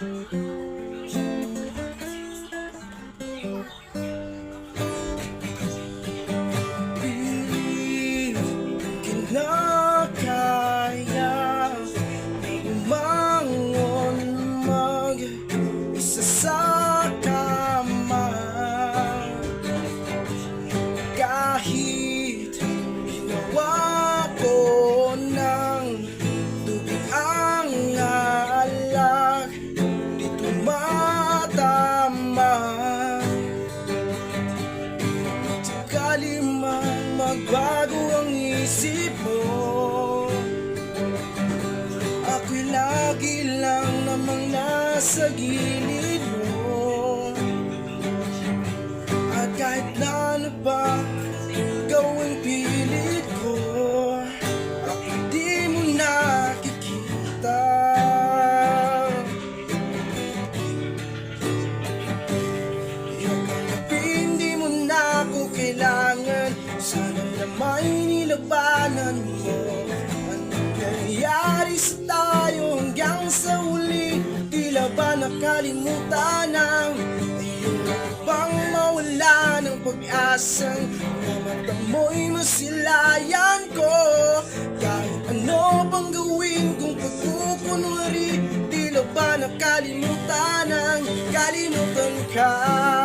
Mm-hmm. sakali man magbago ang isip mo. Ako'y lagi lang namang nasa gilid mo. At kahit na ano pa Sana na may nilabanan mo. Ang nangyayari sa tayo hanggang sa uli Tila ba nakalimutan? Ang Ayoko bang mawala ng pag-asang? Na mo'y masilayan ko. Kahit ano bang gawin kung pagkukunwari Tila ba nakalimutan? Ang kalimutan ka.